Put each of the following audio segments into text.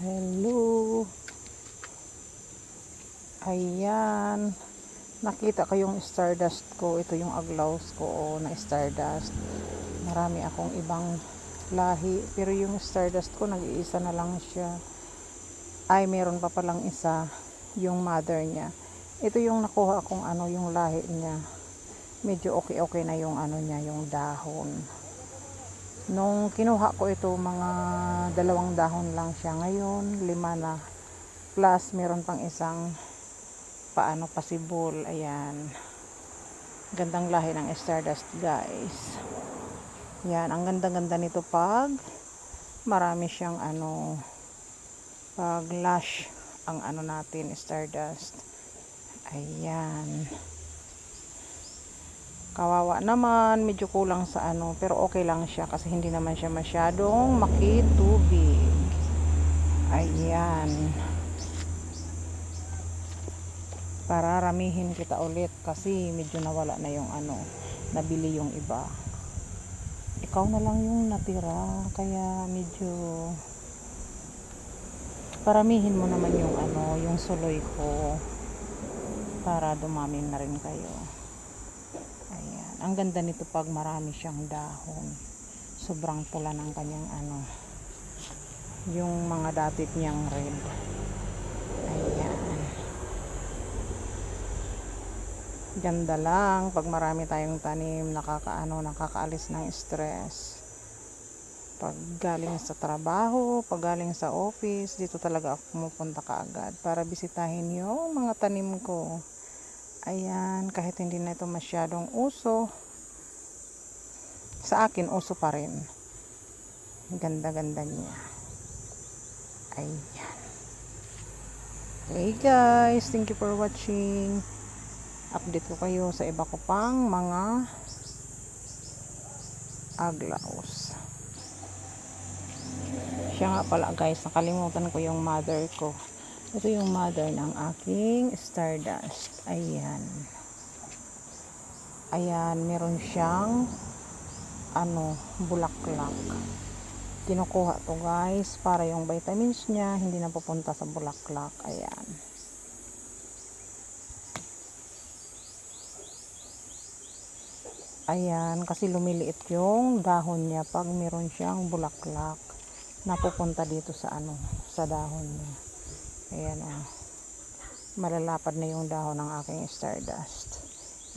Hello. Ayan. Nakita ko yung stardust ko. Ito yung aglaws ko na stardust. Marami akong ibang lahi. Pero yung stardust ko, nag-iisa na lang siya. Ay, meron pa palang isa. Yung mother niya. Ito yung nakuha kong ano, yung lahi niya. Medyo okay-okay na yung ano niya, yung dahon. Nung kinuha ko ito, mga dalawang dahon lang siya. Ngayon, lima na. Plus, meron pang isang paano pasibol. Ayan. Gandang lahi ng Stardust, guys. Yan, ang ganda-ganda nito pag marami siyang ano, pag lush ang ano natin, Stardust. Ayan. Kawawa naman, medyo kulang sa ano, pero okay lang siya kasi hindi naman siya masyadong makitubig. Ayan. Pararamihin kita ulit kasi medyo nawala na yung ano, nabili yung iba. Ikaw na lang yung natira, kaya medyo paramihin mo naman yung ano, yung suloy ko para dumami na rin kayo. Ang ganda nito pag marami siyang dahon. Sobrang pula ng kanyang ano. Yung mga datit niyang red. Ayan. Ganda lang pag marami tayong tanim, nakakaano, nakakaalis ng stress. Pag galing sa trabaho, pag galing sa office, dito talaga ako pumupunta kaagad para bisitahin yung mga tanim ko. Ayan, kahit hindi na ito masyadong uso, sa akin uso pa rin. Ganda-ganda niya. Ayan. Okay guys, thank you for watching. Update ko kayo sa iba ko pang mga aglaos. Siya nga pala guys, nakalimutan ko yung mother ko. Ito yung mother ng aking stardust. Ayan. Ayan, meron siyang ano, bulaklak. Kinukuha to guys para yung vitamins niya hindi na pupunta sa bulaklak. Ayan. Ayan, kasi lumiliit yung dahon niya pag meron siyang bulaklak napupunta dito sa ano, sa dahon niya. Ayan oh. Malalapad na yung dahon ng aking stardust.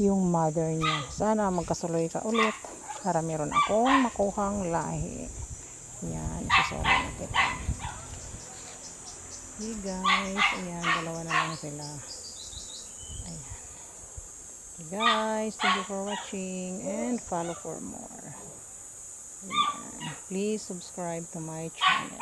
Yung mother niya. Sana magkasuloy ka ulit para meron akong makuhang lahi. Ayan, isasolo na kita. Hey guys, ayan, dalawa na lang sila. Ayan. Okay guys, thank you for watching and follow for more. Ayan. Please subscribe to my channel.